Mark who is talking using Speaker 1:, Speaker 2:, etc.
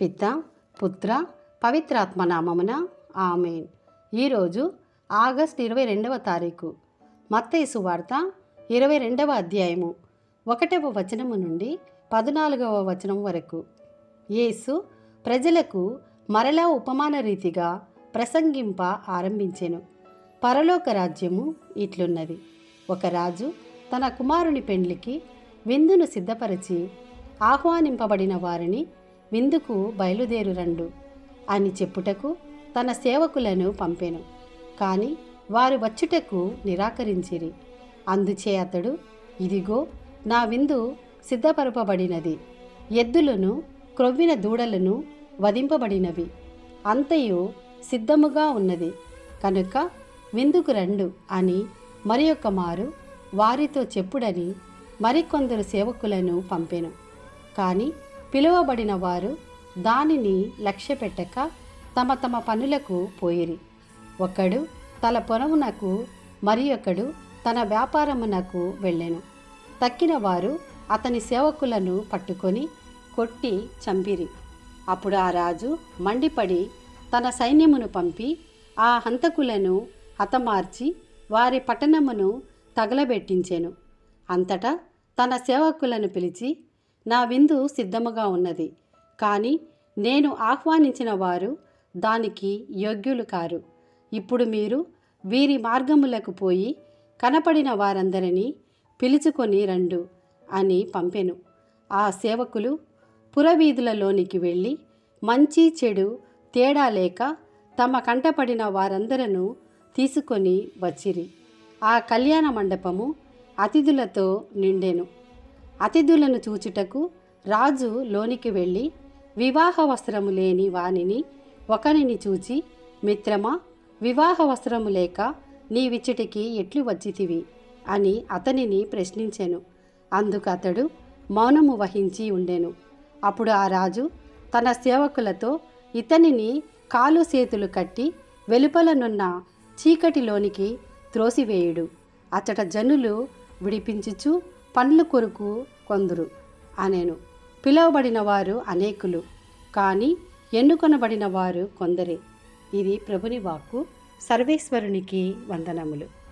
Speaker 1: పిత పుత్ర పవిత్రాత్మ నామమున ఆమెన్. ఈరోజు ఆగస్ట్ ఇరవై రెండవ తారీఖు. మత్తేసు వార్త ఇరవై రెండవ అధ్యాయము. ఒకటవ వచనము నుండి పద్నాలుగవ వచనం వరకు. యేసు ప్రజలకు మరలా ఉపమాన రీతిగా ప్రసంగింప ఆరంభించెను. పరలోక రాజ్యము ఇట్లున్నది. ఒక రాజు తన కుమారుని పెండ్లికి విందును సిద్ధపరిచి ఆహ్వానింపబడిన వారిని విందుకు బయలుదేరు రండు అని చెప్పుటకు తన సేవకులను పంపెను. కాని వారు వచ్చుటకు నిరాకరించిరి. అందుచే అతడు ఇదిగో నా విందు సిద్ధపరపబడినది. ఎద్దులను క్రొవ్విన దూడలను వధింపబడినవి. అంతయు సిద్ధముగా ఉన్నది. కనుక విందుకు రండు అని మరి మారు వారితో చెప్పుడని మరికొందరు సేవకులను పంపెను. కానీ పిలువబడిన వారు దానిని లక్ష్యపెట్టక తమ తమ పనులకు పోయిరి. ఒకడు తల పొలమునకు మరి ఒకడు తన వ్యాపారమునకు వెళ్ళెను. తక్కిన వారు అతని సేవకులను పట్టుకొని కొట్టి చంపిరి. అప్పుడు ఆ రాజు మండిపడి తన సైన్యమును పంపి ఆ హంతకులను హతమార్చి వారి పట్టణమును తగలబెట్టించెను. అంతటా తన సేవకులను పిలిచి నా విందు సిద్ధముగా ఉన్నది. కానీ నేను ఆహ్వానించిన వారు దానికి యోగ్యులు కారు. ఇప్పుడు మీరు వీరి మార్గములకు పోయి కనపడిన వారందరినీ పిలుచుకొని రండు అని పంపెను. ఆ సేవకులు పురవీధులలోనికి వెళ్ళి మంచి చెడు తేడా లేక తమ కంటపడిన వారందరను తీసుకొని వచ్చిరి. ఆ కళ్యాణ మండపము అతిథులతో నిండెను. అతిథులను చూచుటకు రాజు లోనికి వెళ్ళి వివాహ వస్త్రము లేని వానిని ఒకనిని చూచి మిత్రమా వివాహ వస్త్రము లేక నీవిచ్చటికి ఎట్లు వచ్చితివి? అని అతనిని ప్రశ్నించెను. అందుకు అతడు మౌనము వహించి ఉండెను. అప్పుడు ఆ రాజు తన సేవకులతో ఇతనిని కాలు చేతులు కట్టి వెలుపలనున్న చీకటిలోనికి త్రోసివేయుడు. అచ్చట జనులు విడిపించుచు పండ్ల కొరకు కొందరు అనేను. పిలువబడిన వారు అనేకులు కానీ ఎన్నుకొనబడిన వారు కొందరే. ఇది ప్రభుని వాక్కు. సర్వేశ్వరునికి వందనములు.